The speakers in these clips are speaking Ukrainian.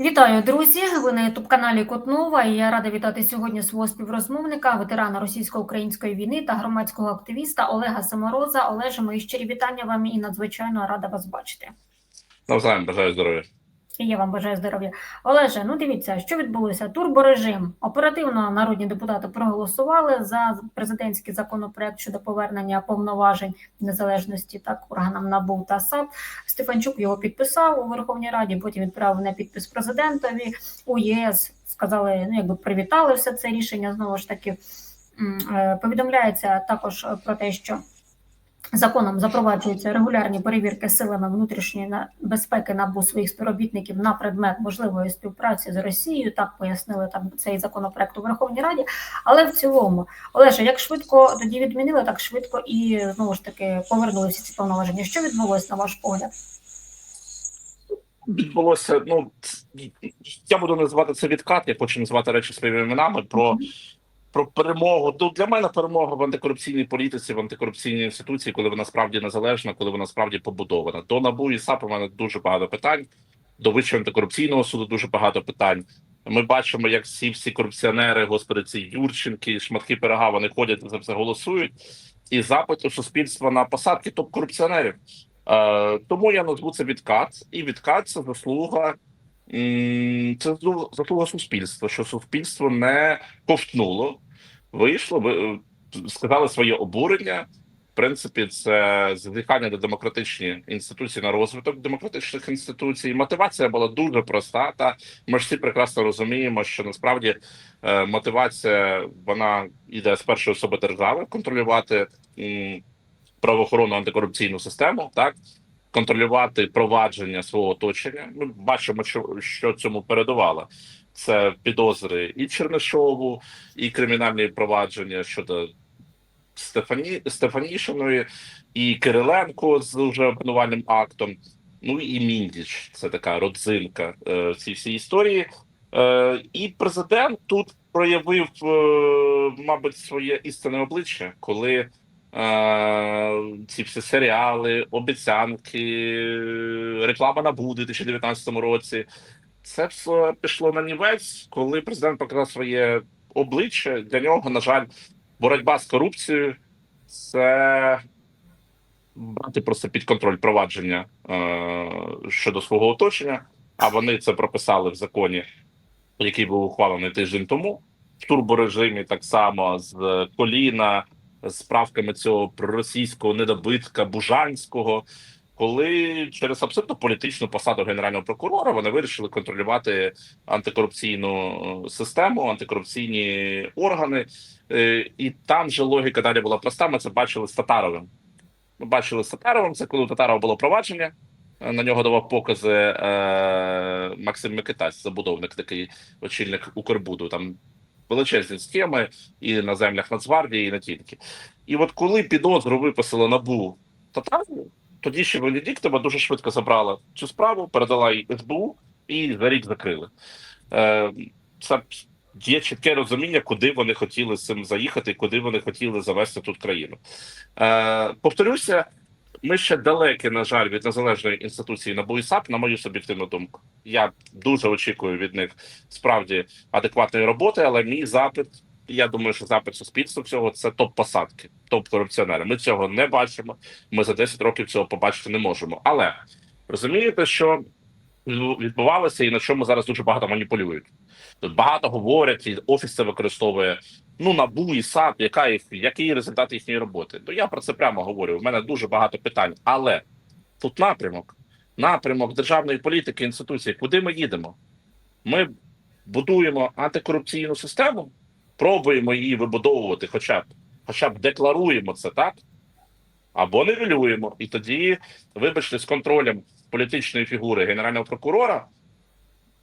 Вітаю, друзі! Ви на ютуб каналі Котнова. І я рада вітати сьогодні свого співрозмовника, ветерана російсько-української війни та громадського активіста Олега Самороза. Олеже, мої щирі вітання вам і надзвичайно рада вас бачити. Навзаєм бажаю здоров'я. Я вам бажаю здоров'я. Олеже, ну дивіться, що відбулося. Турборежим. Оперативно народні депутати проголосували за президентський законопроект щодо повернення повноважень незалежності так органам НАБУ та САП. Стефанчук його підписав у Верховній Раді. Потім відправив на підпис президентові у ЄС. Сказали, ну якби привітали все це рішення. Знову ж таки е, повідомляється також про те, що Законом запроваджуються регулярні перевірки силами внутрішньої безпеки НАБУ своїх співробітників на предмет можливої співпраці з Росією. Так пояснили там цей законопроект у Верховній Раді. Але в цілому, Олеже, як швидко тоді відмінили, так швидко і знову ж таки повернули всі ці повноваження. Що відбулося на ваш погляд? Відбулося. Ну я буду називати це відкат. Я хочу називати речі своїми іменами про, про перемогу. Ну, для мене перемога в антикорупційній політиці, в антикорупційній інституції, коли вона справді незалежна, коли вона справді побудована. До НАБУ і САП у мене дуже багато питань. До Вищого антикорупційного суду дуже багато питань. Ми бачимо, як всі всі корупціонери, господи, ці Юрченки, шматки пирога, вони ходять за все голосують. І запит у суспільства на посадки топ-корупціонерів. Е, тому я назву це відкат, і відкат це заслуга. М, Це заслуга- суспільства, що суспільство не ковтнуло, вийшло, ви е, сказали своє обурення. В принципі, це звикання до демократичні інституції на розвиток демократичних інституцій. Мотивація була дуже проста. Та ми ж всі прекрасно розуміємо, що насправді е, мотивація вона йде з першої особи держави контролювати м, правоохоронну антикорупційну систему, так контролювати провадження свого оточення. Ми бачимо, що, що цьому передувало. Це підозри і Чернишову, і кримінальні провадження щодо Стефані Стефанішиної, і Кириленко з уже обвинувальним актом. Ну і Міндіч, це така родзинка е, ці всі історії. Е, і президент тут проявив, е, мабуть, своє істинне обличчя, коли ці всі серіали, обіцянки, реклама на буде у 2019 році. Це все пішло на нівець, коли президент показав своє обличчя. Для нього, на жаль, боротьба з корупцією це брати просто під контроль провадження е, щодо свого оточення. А вони це прописали в законі, який був ухвалений тиждень тому в турборежимі, так само з коліна, з правками цього проросійського недобитка Бужанського. Коли через абсолютно політичну посаду генерального прокурора вони вирішили контролювати антикорупційну е, систему, антикорупційні органи, Е, і там же логіка далі була проста. Ми це бачили з Татаровим. Ми бачили з Татаровим. Це коли у Татарова було провадження. е, На нього давав покази е, Максим Микитась, забудовник, такий очільник Укрбуду. Там величезні схеми і на землях Нацгвардії, і не тільки. І от коли підозру виписали набу Татарову, тоді ще Венедіктова дуже швидко забрала цю справу, передала їй СБУ і за рік закрили. Е, це є чітке розуміння, куди вони хотіли з цим заїхати, куди вони хотіли завести тут країну. Е, повторюся, ми ще далекі, на жаль, від незалежної інституції НАБУ і на мою суб'єктивну думку. Я дуже очікую від них справді адекватної роботи, але мій запит. Я думаю, що запит суспільства всього це топ-посадки, топ-корупціонери. Ми цього не бачимо. Ми за 10 років цього побачити не можемо. Але розумієте, що відбувалося і на чому зараз дуже багато маніпулюють. Тут багато говорять, і офіс це використовує. Ну набу і САП, яка їх який результат їхньої роботи? То я про це прямо говорю. У мене дуже багато питань, але тут напрямок, напрямок державної політики інституції. Куди ми їдемо? Ми будуємо антикорупційну систему, пробуємо її вибудовувати, хоча б, хоча б декларуємо це так, або нивелюємо. І тоді, вибачте, з контролем політичної фігури генерального прокурора.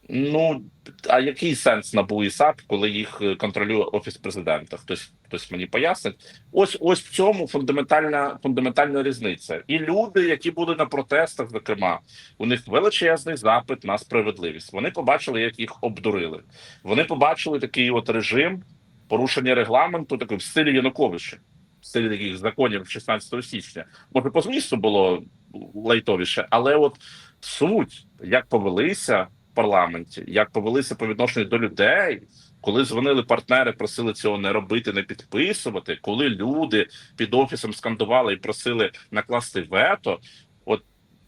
Ну а який сенс НАБУ САП, коли їх е, контролює офіс президента? Хтось хтось мені пояснить. Ось ось в цьому фундаментальна фундаментальна різниця. І люди, які були на протестах, зокрема, у них величезний запит на справедливість. Вони побачили, як їх обдурили. Вони побачили такий от режим порушення регламенту, такий в стилі Януковича, в стилі таких законів 16 січня. Може, по змісту було лайтовіше, але от суть, як повелися парламенті, як повелися по відношенню до людей, коли дзвонили партнери, просили цього не робити, не підписувати, коли люди під офісом скандували і просили накласти вето, от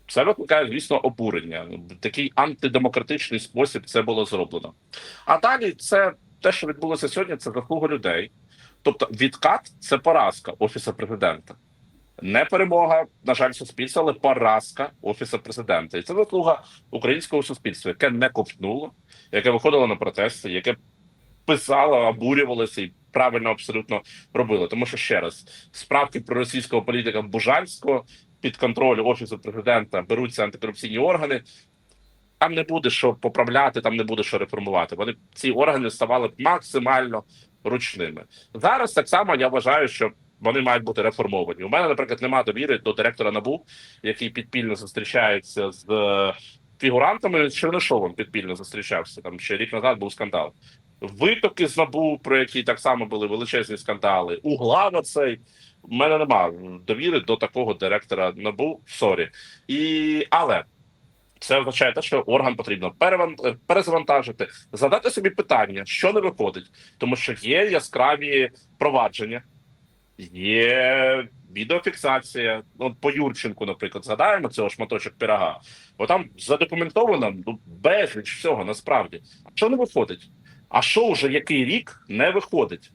це викликає, звісно, обурення. Такий антидемократичний спосіб це було зроблено. А далі це те, що відбулося сьогодні, це заслуга людей. Тобто, відкат це поразка офісу президента. Не перемога, на жаль, суспільства, але поразка офісу президента. І це заслуга українського суспільства, яке не ковтнуло, яке виходило на протести, яке писало, обурювалося і правильно абсолютно робило. Тому що ще раз справки про російського політика Бужанського під контроль офісу президента беруться антикорупційні органи. Там не буде що поправляти, там не буде що реформувати. Вони ці органи ставали максимально ручними. Зараз так само я вважаю, що вони мають бути реформовані. У мене, наприклад, немає довіри до директора НАБУ, який підпільно зустрічається з е, фігурантами. З Чернишовим підпільно зустрічався. Там ще рік назад був скандал. Витоки з НАБУ, про які так само були величезні скандали. Углава цей. У мене немає довіри до такого директора НАБУ. Сорі. І але це означає те, що орган потрібно переван- перезавантажити, задати собі питання, що не виходить, тому що є яскраві провадження, є відеофіксація. Ну, по Юрченку, наприклад, згадаємо цього шматочок пирога, бо там задокументовано ну, безліч всього насправді. А що не виходить? А що вже який рік не виходить?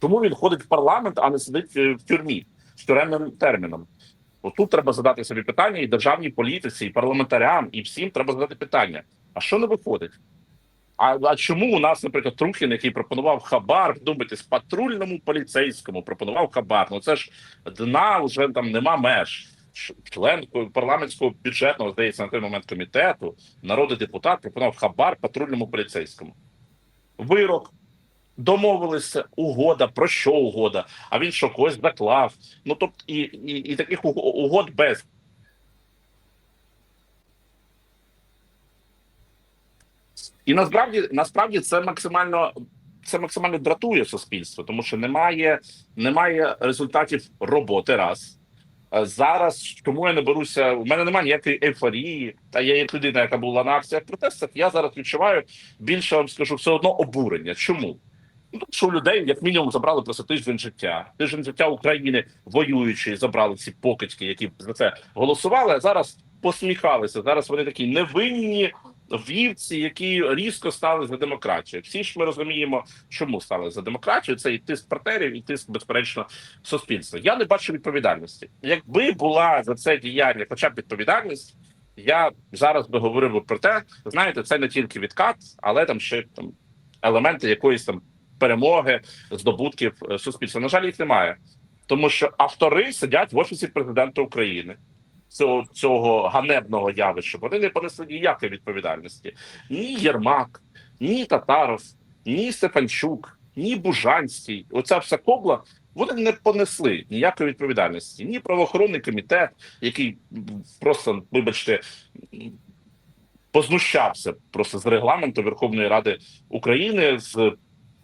Чому він ходить в парламент, а не сидить е, в тюрмі з тюремним терміном? Отут треба задати собі питання і державній політиці, і парламентарям, і всім треба задати питання: а що не виходить? А, а чому у нас, наприклад, Трухін, який пропонував хабар, вдумайтесь, патрульному поліцейському пропонував хабар? Ну це ж дна вже там нема меж. Член парламентського бюджетного, здається, на той момент комітету, народний депутат пропонував хабар патрульному поліцейському. Вирок. Домовилися, угода, про що угода? А він що когось заклав. Ну тобто, і, і, і таких уг- угод без. І насправді, насправді це максимально це максимально дратує суспільство, тому що немає, немає результатів роботи раз. Е, Зараз чому я не беруся? У мене немає ніякої ейфорії. Та я як людина, яка була на акціях протестах. Я зараз відчуваю більше вам скажу все одно обурення. Чому? Ну, що у людей, як мінімум, забрали просто тиждень життя. Тиждень життя України воюючи, забрали ці покидьки, які за це голосували. А зараз посміхалися. Зараз вони такі невинні вівці, які різко стали за демократію. Всі ж ми розуміємо, чому стали за демократію. Це і тиск партнерів, і тиск, безперечно, суспільства. Я не бачу відповідальності. Якби була за це діяння, хоча б відповідальність. Я зараз би говорив про те, знаєте, це не тільки відкат, але там ще там елементи якоїсь там перемоги, здобутків е, суспільства. На жаль, їх немає, тому що автори сидять в офісі президента України. Цього цього ганебного явища вони не понесли ніякої відповідальності. Ні Єрмак, ні Татаров, ні Стефанчук, ні Бужанський. Оця вся кобла. Вони не понесли ніякої відповідальності. Ні правоохоронний комітет, який просто, вибачте, познущався просто з регламенту Верховної Ради України з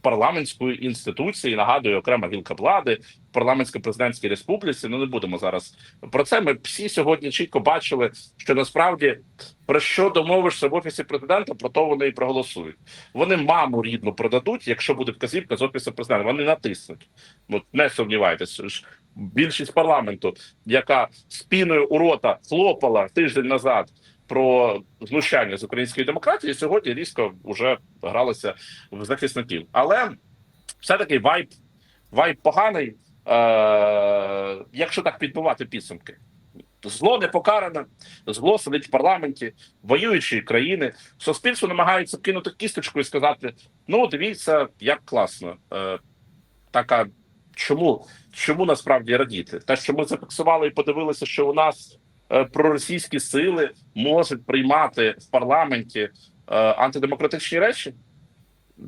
парламентської інституції. Нагадую, окрема гілка влади в парламентсько-президентській республіці. Ну не будемо зараз про це. Ми всі сьогодні чітко бачили, що насправді про що домовишся в офісі президента, про то вони і проголосують. Вони маму рідну продадуть, якщо буде вказівка з офісу президента. Вони натиснуть. От не сумнівайтесь. ж Більшість парламенту, яка спіною у рота хлопала тиждень назад про знущання з української демократії, сьогодні різко вже гралися в захисників. Але все-таки вайб, вайб поганий, е- якщо так підбивати підсумки. Зло не покаране, зло сидить в парламенті, воюючі країни. Суспільство намагається кинути кісточку і сказати: ну, дивіться, як класно. Е, така чому, чому насправді радіти? Те, що ми зафіксували і подивилися, що у нас проросійські сили можуть приймати в парламенті е, антидемократичні речі.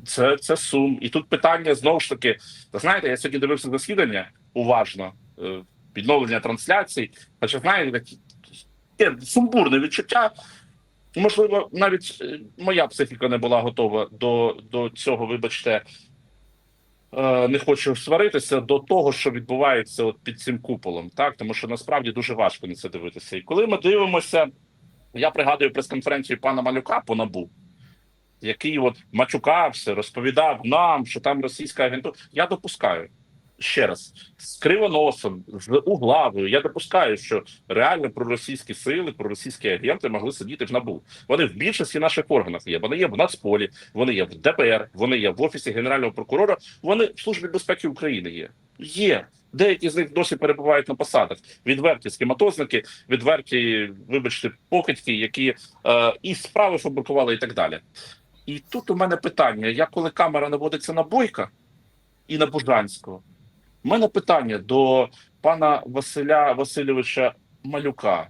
Це, це сум. І тут питання знову ж таки: знаєте, я сьогодні дивився засідання уважно, е, відновлення трансляцій. Хоча знаєте, такі є сумбурне відчуття. Можливо, навіть е, моя психіка не була готова до, до цього, вибачте. Е, Не хочу сваритися до того, що відбувається от під цим куполом, так тому що насправді дуже важко на це дивитися. І коли ми дивимося, я пригадую прес-конференцію пана Малюка по набу, який от мачукався, розповідав нам, що там російська агентура. Я допускаю ще раз з кривоносом, з углавою. Я допускаю, що реально проросійські сили, проросійські агенти могли сидіти в набу. Вони в більшості наших органах є. Вони є в Нацполі, вони є в ДПР, вони є в офісі генерального прокурора. Вони в службі безпеки України є. Є. Деякі з них досі перебувають на посадах. Відверті схематозники, відверті, вибачте, покидьки, які е, і справи фабрикували, і так далі. І тут у мене питання: я коли камера наводиться на Бойка і на Бужанського, мене питання до пана Василя Васильовича Малюка.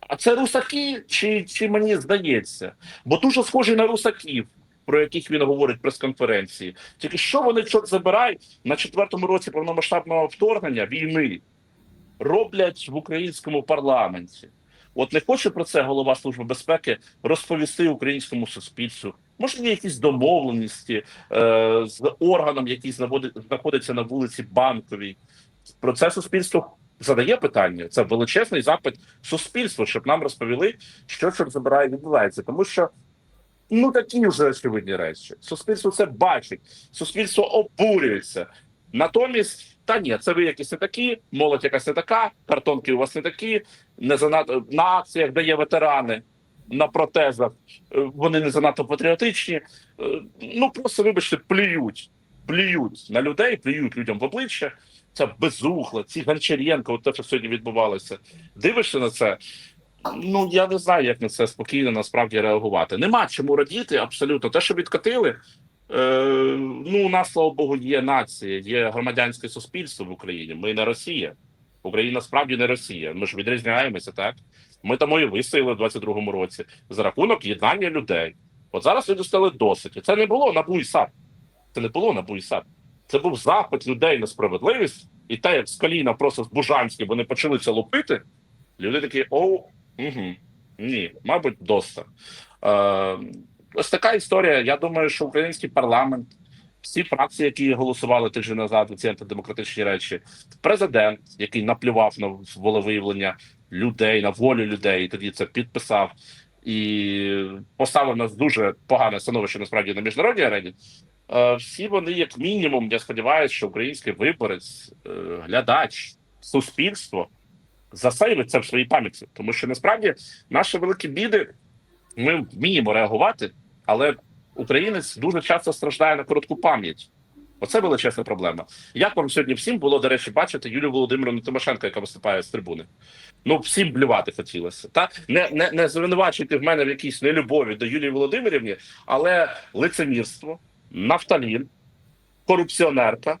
А це русаки, чи, чи мені здається? Бо дуже схожі на русаків, про яких він говорить прес-конференції. Тільки що вони чорт забирають на четвертому році повномасштабного вторгнення війни роблять в українському парламенті? От не хоче про це голова Служби безпеки розповісти українському суспільству. Є якісь домовленості е, з органом, який знаходи- знаходиться на вулиці Банковій. Про це суспільство задає питання. Це величезний запит суспільства, щоб нам розповіли, що чорт забирає відбувається. Тому що ну такі вже очевидні речі. Суспільство це бачить, суспільство обурюється. Натомість, та ні, це ви якісь не такі, молодь якась не така, картонки у вас не такі, не занадто на акціях, де є ветерани на протезах, е, вони не занадто патріотичні. Е, Ну просто вибачте, плюють, плюють на людей, плюють людям в обличчя. Це безухла, ці Гончаренко, от те, що сьогодні відбувалося. Дивишся на це. Ну я не знаю, як на це спокійно насправді реагувати. Нема чому радіти абсолютно. Те, що відкатили. Е, ну, у нас, слава Богу, є нація, є громадянське суспільство в Україні. Ми не Росія. Україна справді не Росія. Ми ж відрізняємося, так? Ми тому і вистояли в 22-му році за рахунок єднання людей. От зараз люди стали досить. Це не було на САП. Це не було на САП. Це був запит людей на справедливість, і те, як з коліна просто з Бужанським вони почали це лупити. Люди такі: оу, угу, ні, мабуть, доста. Е, ось така історія. Я думаю, що український парламент, всі фракції, які голосували тиждень назад ці антидемократичні речі, президент, який наплював на волевиявлення людей, на волю людей, тоді це підписав і поставив нас дуже погане становище насправді на міжнародній арені. Е, Всі вони, як мінімум, я сподіваюся, що український виборець, е, глядач, суспільство засейвить це в своїй пам'яті, тому що насправді наші великі біди ми вміємо реагувати, але українець дуже часто страждає на коротку пам'ять. Оце величезна проблема. Як вам сьогодні всім було, до речі, бачити Юлію Володимировну Тимошенко, яка виступає з трибуни? Ну, всім блювати хотілося. Та не, не, не звинувачуйте в мене в якійсь нелюбові до Юлії Володимирівні, але лицемірство, нафталін, корупціонерка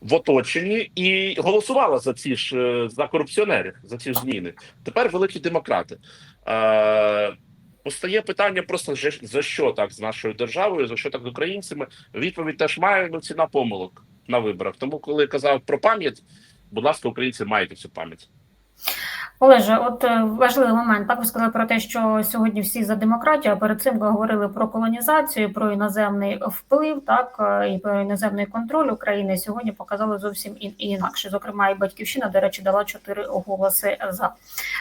в оточенні і голосувала за ці ж е, за корупціонерів, за ці ж зміни. Тепер великі демократи. Е, Постає питання просто за- що так з нашою державою, за що так з українцями. Відповідь теж має ну, ціна помилок на виборах. Тому, коли казав про пам'ять, будь ласка, українці маєте цю пам'ять. Олеже, от е, важливий момент. Так ви сказали про те, що сьогодні всі за демократію, а перед цим ви говорили про колонізацію, про іноземний вплив, так е, і про іноземний контроль України. Сьогодні показали зовсім ін- інакше. Зокрема, і батьківщина, до речі, дала чотири голоси за.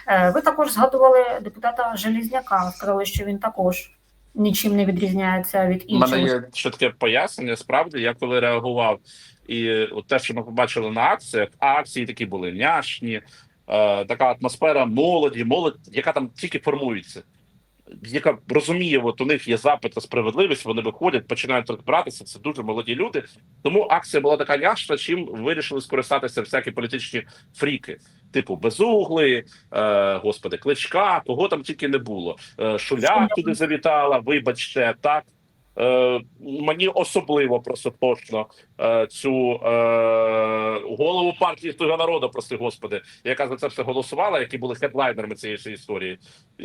Е, Ви також згадували депутата Желізняка. Сказали, що він також нічим не відрізняється від У мене інших. є чітке пояснення. Справді, я коли реагував, і от те, що ми побачили на акціях, акції такі були няшні, така атмосфера молоді, молодь, яка там тільки формується, яка розуміє, от у них є запит на справедливість, вони виходять, починають розбиратися. Це дуже молоді люди. Тому акція була така няшна, чим вирішили скористатися всякі політичні фріки. Типу безугли, е, господи, кличка, кого там тільки не було. Е, Шуляк туди завітала, вибачте, так. Е, мені особливо просто точно е, цю е, голову партії «Слуга народу, прости господи, яка за це все голосувала, які були хедлайнерами цієї історії.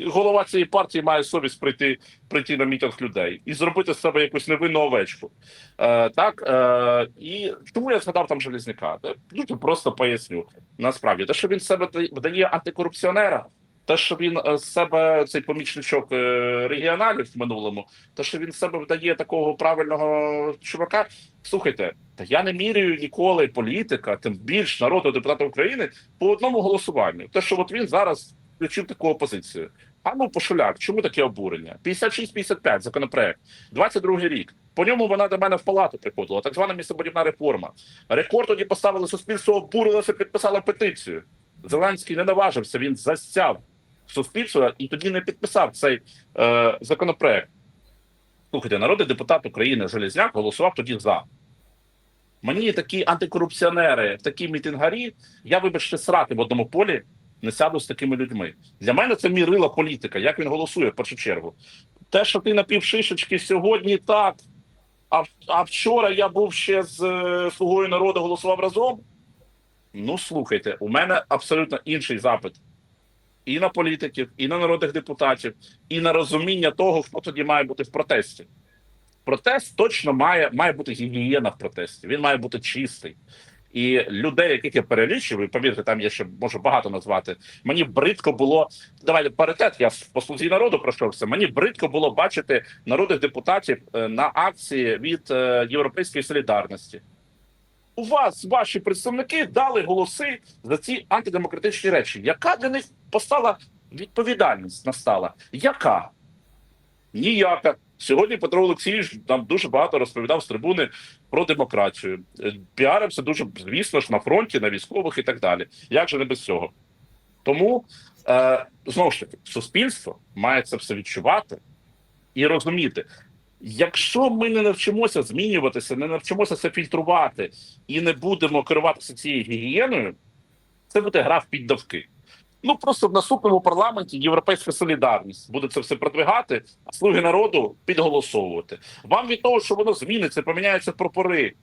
Голова цієї партії має совість прийти прийти на мітинг людей і зробити з себе якусь невинну овечку. Е, так е, і чому я згадав там Железняка? Та Дуже просто поясню. Насправді, те, що він себе вдає антикорупціонера. Те, що він е, з себе цей помічничок е, регіоналів в минулому, те, що він з себе вдає такого правильного чувака. Слухайте, та я не міряю ніколи політика, тим більш народного депутата України по одному голосуванню. Те, що от він зараз включив таку опозицію. А ну, Пошуляк, чому таке обурення? 56-55 законопроект, 22 рік. По ньому вона до мене в палату приходила, так звана містобудівна реформа. Рекорд тоді поставили суспільство, обурилося, підписало петицію. Зеленський не наважився, він застяв суспільство і тоді не підписав цей е, законопроект. Слухайте, народний депутат України Железняк голосував тоді за. Мені такі антикорупціонери, такі мітингарі, я, вибачте, срати в одному полі не сяду з такими людьми. Для мене це мірила політика, як він голосує в першу чергу. Те, що ти на півшишечки сьогодні так, а, а вчора я був ще з е, слугою народу голосував разом. Ну, слухайте, у мене абсолютно інший запит і на політиків, і на народних депутатів, і на розуміння того, хто тоді має бути в протесті. Протест точно має, має бути гігієна в протесті. Він має бути чистий. І людей, яких я перелічив, і повірте, там я ще можу багато назвати. Мені бридко було давайте паритет. Я по слузі народу пройшовся. Мені бридко було бачити народних депутатів е, на акції від е, Європейської солідарності. У вас ваші представники дали голоси за ці антидемократичні речі. Яка для них постала відповідальність настала? Яка? Ніяка. Сьогодні Петро Олексійович нам дуже багато розповідав з трибуни про демократію. Е, Піарився дуже, звісно ж, на фронті, на військових і так далі. Як же не без цього? Тому е, знову ж таки, суспільство має це все відчувати і розуміти. Якщо ми не навчимося змінюватися, не навчимося це фільтрувати і не будемо керуватися цією гігієною, це буде гра в піддавки. Ну просто в наступному парламенті європейська солідарність буде це все продвигати, а слуги народу підголосовувати. Вам від того, що воно зміниться, поміняються прапори,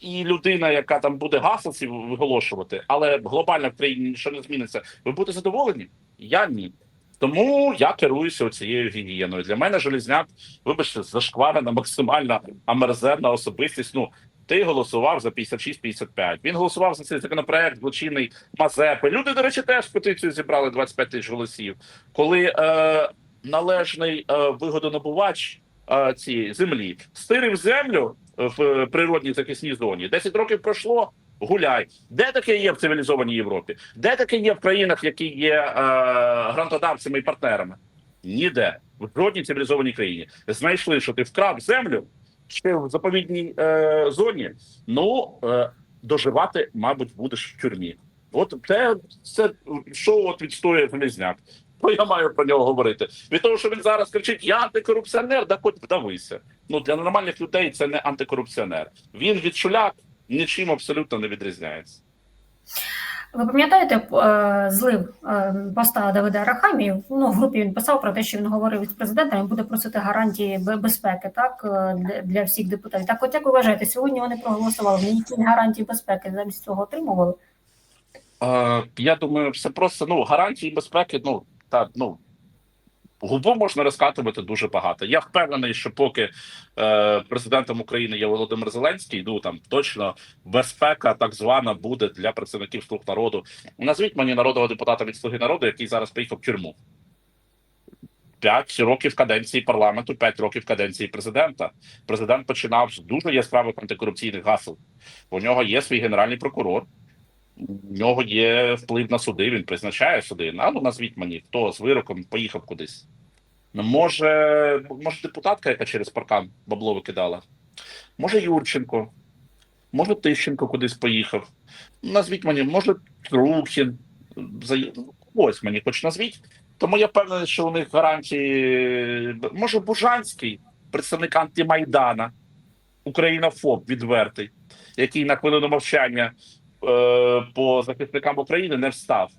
і людина, яка там буде гаслиці виголошувати, але глобально в країні нічого не зміниться. Ви будете задоволені? Я ні. Тому я керуюся цією гігієною. Для мене Железняк, вибачте, зашкварена, максимальна амерзерна особистість. Ну ти голосував за 56-55. Він голосував за цей законопроект злочинний Мазепи. Люди, до речі, теж петицію зібрали 25 тисяч голосів. Коли е, належний е, вигодонабувач е, цієї землі стирив землю в природній захисній зоні. 10 років пройшло. Гуляй, де таке є в цивілізованій Європі? Де таке є в країнах, які є е, грантодавцями і партнерами? Ніде в жодній цивілізованій країні знайшли, що ти вкрав землю ще в заповідній е, зоні. Ну е, доживати, мабуть, будеш в тюрмі. От це, це що от відстоює Железняк. Ну, я маю про нього говорити. Від того, що він зараз кричить: Я антикорупціонер, да хоч вдавися. Ну для нормальних людей це не антикорупціонер. Він від шуляк нічим абсолютно не відрізняється. Ви пам'ятаєте е, злив е, поста Давида Арахамії? Ну, в групі він писав про те, що він говорив із президентом і буде просити гарантії безпеки так, е, для- всіх депутатів. Так, от як ви вважаєте, сьогодні вони проголосували, вони ніякі гарантії безпеки замість цього отримували? Я думаю, все просто ну гарантії безпеки. Ну та ну губу можна розкатувати дуже багато. Я впевнений, що поки е, президентом України є Володимир Зеленський, ну там точно безпека так звана буде для представників слуг народу. Назвіть мені народного депутата від слуги народу, який зараз поїхав в тюрму. П'ять років каденції парламенту, п'ять років каденції президента. Президент починав з дуже яскравих антикорупційних гасел. У нього є свій генеральний прокурор. У нього є вплив на суди, він призначає суди. А ну назвіть мені, хто з вироком поїхав кудись. Ну, може, може, депутатка, яка через паркан бабло викидала. Може, Юрченко, може, Тищенко кудись поїхав. Назвіть мені, може, Трухін. Ось мені хоч назвіть. Тому я впевнений, що у них гарантії. Може, Бужанський, представник антимайдана, Українофоб відвертий, який на хвилину мовчання по захисникам України не встав.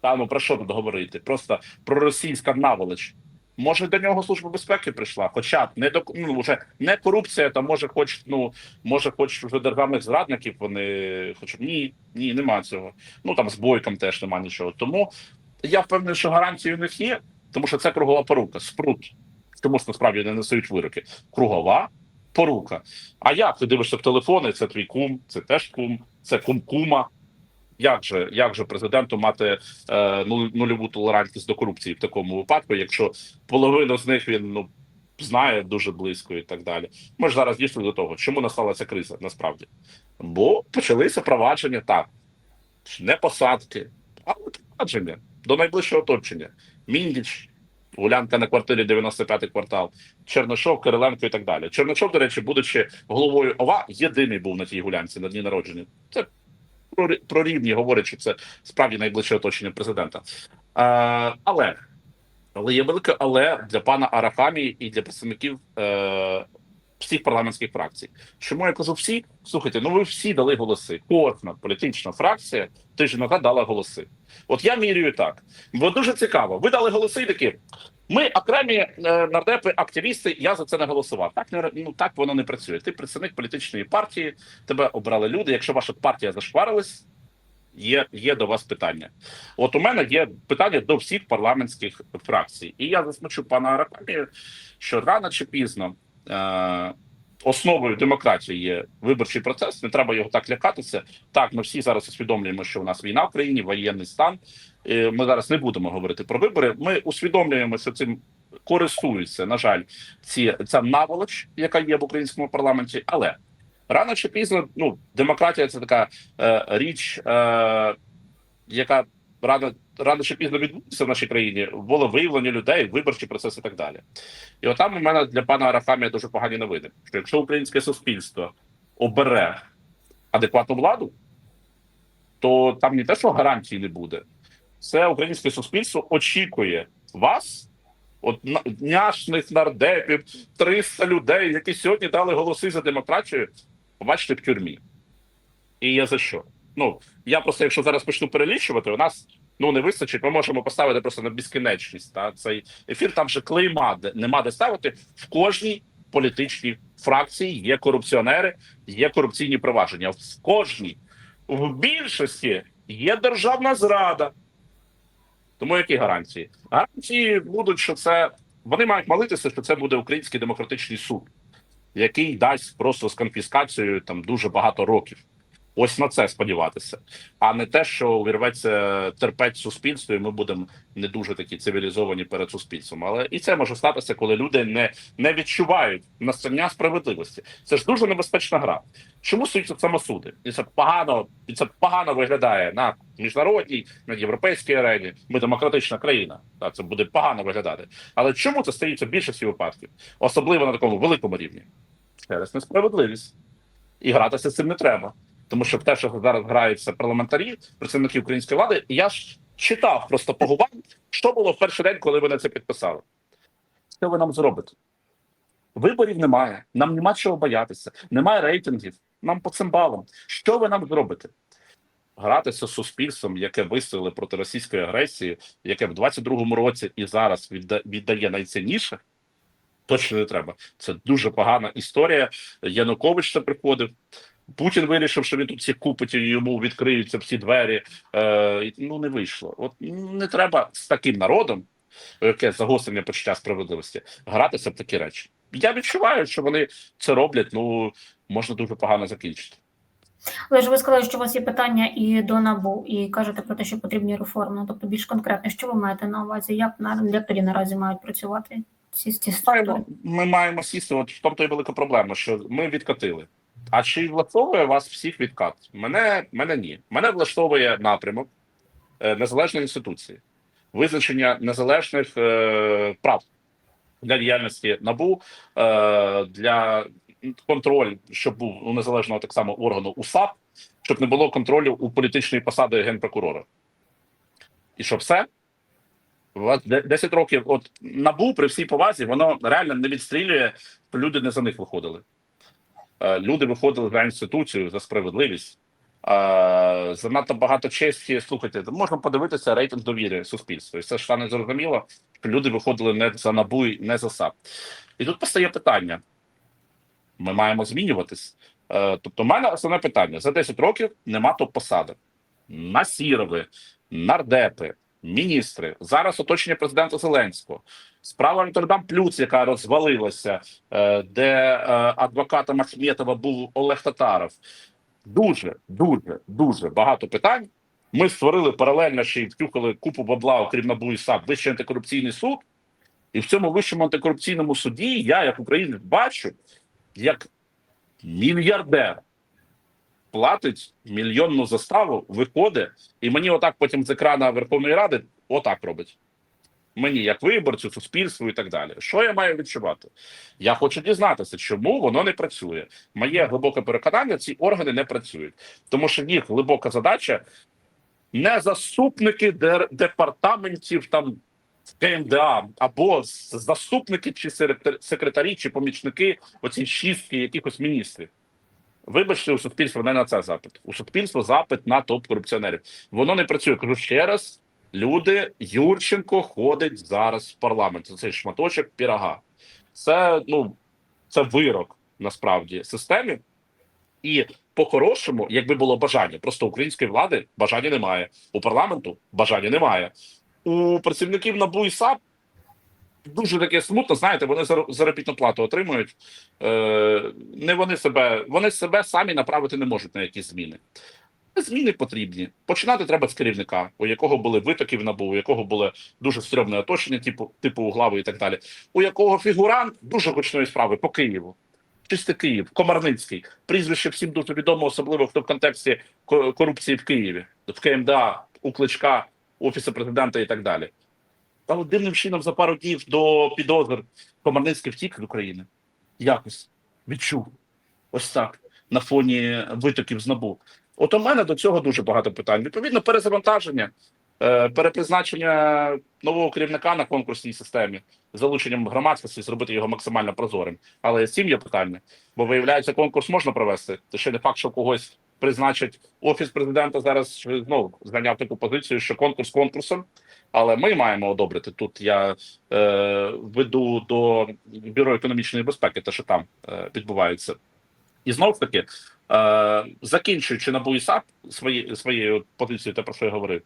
Та ну про що тут говорити? Просто про російська наволоч. Може, до нього служба безпеки прийшла, хоча не до ну, вже не корупція, то може, хоч ну може, хоч вже державних зрадників вони хоч ні, ні, нема цього. Ну там з бойком теж нема нічого. Тому я впевнений, що гарантії у них є, тому що це кругова порука, спрут. Тому ж насправді не несуть вироки. Кругова порука. А як ти дивишся в телефони? Це твій кум, це теж кум, це кум кума. Як же, як же президенту мати е, нульову толерантність до корупції в такому випадку, якщо половину з них він ну знає дуже близько і так далі. Ми ж зараз дійшли до того, чому настала ця криза насправді, бо почалися провадження так, не посадки, а провадження до найближчого оточення. Міндіч, гулянка на квартирі 95-й квартал, Чернишов, Кириленко і так далі. Чернишов, до речі, будучи головою ОВА, єдиний був на тій гулянці на дні народження. Це про, про рівні говорять, що це справді найближче оточення президента. А, але, але є велике але для пана Арахамії і для представників е, всіх парламентських фракцій. Чому я кажу всі? Слухайте, ну ви всі дали голоси. Кожна політична фракція тиждень назад дала голоси. От я мірюю так. Бо дуже цікаво. Ви дали голоси і такі. Ми окремі е, нардепи, активісти. Я за це не голосував. Так не ну так воно не працює. Ти представник політичної партії, тебе обрали люди. Якщо ваша партія зашкварилась, є, є до вас питання. От у мене є питання до всіх парламентських фракцій, і я засмучу пана Аракамію, що рано чи пізно основою демократії є виборчий процес. Не треба його так лякатися. Так, ми всі зараз усвідомлюємо, що у нас війна в країні, воєнний стан. Е, Ми зараз не будемо говорити про вибори. Ми усвідомлюємо, що цим користуються, на жаль, ці ця наволоч, яка є в українському парламенті, але. Рано чи пізно, ну демократія це така е, річ, е, яка рано рано чи пізно відбудеться в нашій країні, волевиявлення людей, виборчий процес і так далі. І от там у мене для пана Арафамія дуже погані новини. Що якщо українське суспільство обере адекватну владу, то там не те, що гарантій не буде, це українське суспільство очікує вас. От няшних нардепів, 300 людей, які сьогодні дали голоси за демократію, побачите в тюрмі. І є за що. Ну, я просто, якщо зараз почну перелічувати, у нас ну не вистачить, ми можемо поставити просто на безкінечність. Та цей ефір там же клейма нема де ставити. В кожній політичній фракції є корупціонери, є корупційні провадження. В кожній, в більшості є державна зрада. Тому які гарантії? Гарантії будуть, що це вони мають молитися, що це буде український демократичний суд, який дасть просто з конфіскацією там дуже багато років. Ось на це сподіватися, а не те, що увірветься терпець суспільство, і ми будемо не дуже такі цивілізовані перед суспільством. Але і це може статися, коли люди не, не відчувають настання справедливості. Це ж дуже небезпечна гра. Чому суються самосуди? І це погано, і це погано виглядає на міжнародній, на європейській арені. Ми демократична країна. Так, це буде погано виглядати. Але чому це стається більшості випадків, особливо на такому великому рівні? Через несправедливість. І гратися з цим не треба. Тому що те, що зараз граються парламентарі, представники української влади, я ж читав просто по губам, що було в перший день, коли вони це підписали. Що ви нам зробите? Виборів немає, нам нема чого боятися, немає рейтингів, нам по цим балам. Що ви нам зробите? Гратися з суспільством, яке вистояли проти російської агресії, яке в 22-му році і зараз віддає найцінніше, точно не треба. Це дуже погана історія. Янукович це приходив. Путін вирішив, що він тут всіх купить і йому відкриються всі двері. Е, ну не вийшло. От не треба з таким народом, яке загострення почуття справедливості, гратися в такі речі. Я відчуваю, що вони це роблять. Ну можна дуже погано закінчити. Але ж ви сказали, що у вас є питання і до НАБУ, і кажете про те, що потрібні реформи. Ну, Тобто більш конкретно, що ви маєте на увазі? Як на як тоді наразі мають працювати ці, ці структури? Ми маємо сісти. От в тому то і велика проблема, що ми відкатили. А чи влаштовує вас всіх відкат? Мене мене ні. Мене влаштовує напрямок е, незалежної інституції, визначення незалежних е, прав для діяльності набу е, для контроль, щоб був у незалежного так само органу УСАП, щоб не було контролю у політичної посади генпрокурора. І що все? У вас 10 років, от набу при всій повазі, воно реально не відстрілює, люди не за них виходили. Е, Люди виходили за інституцію, за справедливість. Е, Занадто багато честі. Слухайте, можна подивитися рейтинг довіри суспільства. І це ж стане зрозуміло, люди виходили не за набу, не за САП. І тут постає питання: ми маємо змінюватись. Е, Тобто, в мене основне питання: за 10 років нема топ-посади. Насірови, нардепи, міністри, зараз оточення президента Зеленського. Справа Амстердам Плюс, яка розвалилася, е, де е, адвокатом Ахметова був Олег Татаров. Дуже, дуже, дуже багато питань. Ми створили паралельно ще й втюхали купу бабла, окрім НАБУ і САП, Вищий антикорупційний суд. І в цьому вищому антикорупційному суді я, як українець, бачу, як мільярдер платить мільйонну заставу, виходить, і мені отак потім з екрана Верховної Ради отак робить. Мені, як виборцю, суспільству і так далі. Що я маю відчувати? Я хочу дізнатися, чому воно не працює. Моє глибоке переконання, ці органи не працюють, тому що їх глибока задача не заступники департаментів там КМДА або заступники чи секретар- секретарі, чи помічники оці шістки якихось міністрів. Вибачте, у суспільства не на це запит. У суспільства запит на топ-корупціонерів. Воно не працює. Кажу ще раз: люди, Юрченко ходить зараз в парламент. Це цей шматочок пірога. Це ну це вирок насправді системі. І по-хорошому, якби було бажання, просто української влади бажання немає. У парламенту бажання немає. У працівників НАБУ і САП дуже таке смутно. Знаєте, вони зар- заробітну плату отримують. Е, не вони себе, вони себе самі направити не можуть на якісь зміни. Зміни потрібні. Починати треба з керівника, у якого були витоки в НАБУ, у якого було дуже стрьомне оточення, типу, типу Углави і так далі. У якого фігурант дуже гучної справи по Києву. Чистий Київ, Комарницький. Прізвище всім дуже відомо, особливо хто в контексті корупції в Києві, в КМДА, у Кличка, Офісу президента і так далі. Але дивним чином за пару днів до підозр Комарницький втік з України. Якось відчув. Ось так. На фоні витоків з НАБУ. От у мене до цього дуже багато питань. Відповідно, перезавантаження, е, перепризначення нового керівника на конкурсній системі, з залученням громадськості, зробити його максимально прозорим. Але з цим є питання. Бо виявляється, конкурс можна провести. Ще не факт, що когось призначить офіс президента. Зараз знову зайняв таку позицію, що конкурс конкурсом. Але ми маємо одобрити тут. Я е, веду до бюро економічної безпеки, те, що там е, відбувається. І знов таки, е, закінчуючи на САП свої, своєю позицією, те про що я говорив,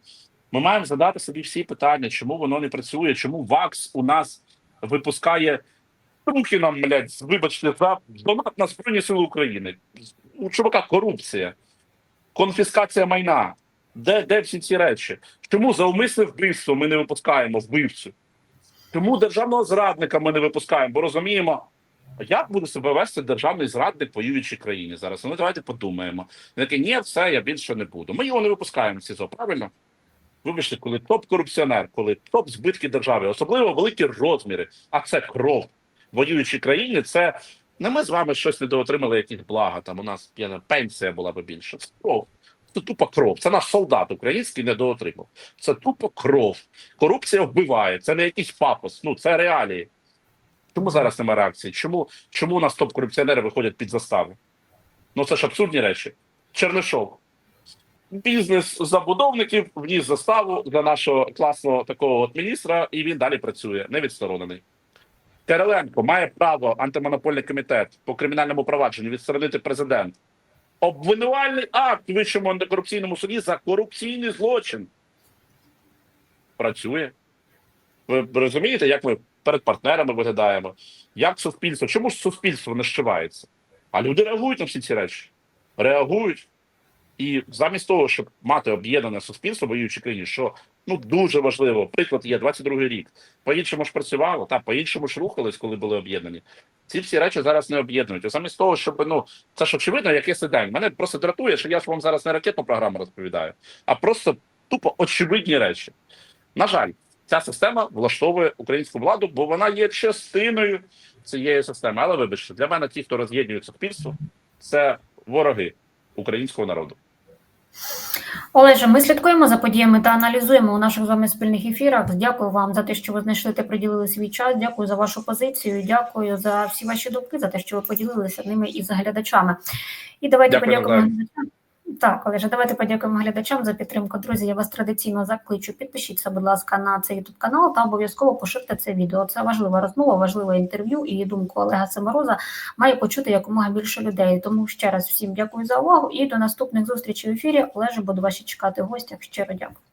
ми маємо задати собі всі питання, чому воно не працює, чому ВАКС у нас випускає руки нам, блядь, вибачте, за донат на Збройні Сили України. У чувака корупція, конфіскація майна. Де, де всі ці речі? Чому за умисне вбивство ми не випускаємо вбивцю? Чому державного зрадника ми не випускаємо? Бо розуміємо, як буде себе вести державний зрадник воюючій країні зараз? Ну давайте подумаємо. Він такий, ні, все, я більше не буду. Ми його не випускаємо в СІЗО, правильно? Вибачте, коли топ-корупціонер, коли топ-збитки держави, особливо великі розміри, а це кров воюючій країні, це не ми з вами щось недоотримали, якісь блага. Там у нас я пенсія була би більше. Це кров. Це тупо кров. Це наш солдат український недоотримав. Це тупо кров. Корупція вбиває. Це не якийсь пафос. Ну це реалії. Чому зараз немає реакції? Чому, чому у нас топ-корупціонери виходять під застави? Ну це ж абсурдні речі. Чернишов. Бізнес забудовників вніс заставу за нашого класного такого от міністра, і він далі працює, не відсторонений. Кириленко має право антимонопольний комітет по кримінальному провадженню відсторонити президент. Обвинувальний акт Вищому антикорупційному суді за корупційний злочин. Працює. Ви розумієте, як ми перед партнерами виглядаємо? Як суспільство? Чому ж суспільство не щивається? А люди реагують на всі ці речі. Реагують. І замість того, щоб мати об'єднане суспільство в воюючій країні, що ну дуже важливо, приклад є 22-й рік. По-іншому ж працювало, та по-іншому ж рухались, коли були об'єднані. Ці всі речі зараз не об'єднують. А замість того, щоб ну це ж очевидно, якийсь день. Мене просто дратує, що я ж вам зараз не ракетну програму розповідаю, а просто тупо очевидні речі. На жаль, ця система влаштовує українську владу, бо вона є частиною цієї системи. Але вибачте, для мене ті, хто роз'єднує суспільство, це вороги українського народу. Олеже, ми слідкуємо за подіями та аналізуємо у наших з вами спільних ефірах. Дякую вам за те, що ви знайшли та приділили свій час. Дякую за вашу позицію. Дякую за всі ваші думки, за те, що ви поділилися ними із глядачами. І давайте Дякую, подякуємо. Так, Олеже, давайте подякуємо глядачам за підтримку. Друзі, я вас традиційно закличу. Підпишіться, будь ласка, на цей youtube канал та обов'язково поширте це відео. Це важлива розмова, важливе інтерв'ю і думку Олега Семороза має почути якомога більше людей. Тому ще раз всім дякую за увагу і до наступних зустрічей в ефірі. Олеже, буду ваші чекати гостях. Щиро дякую.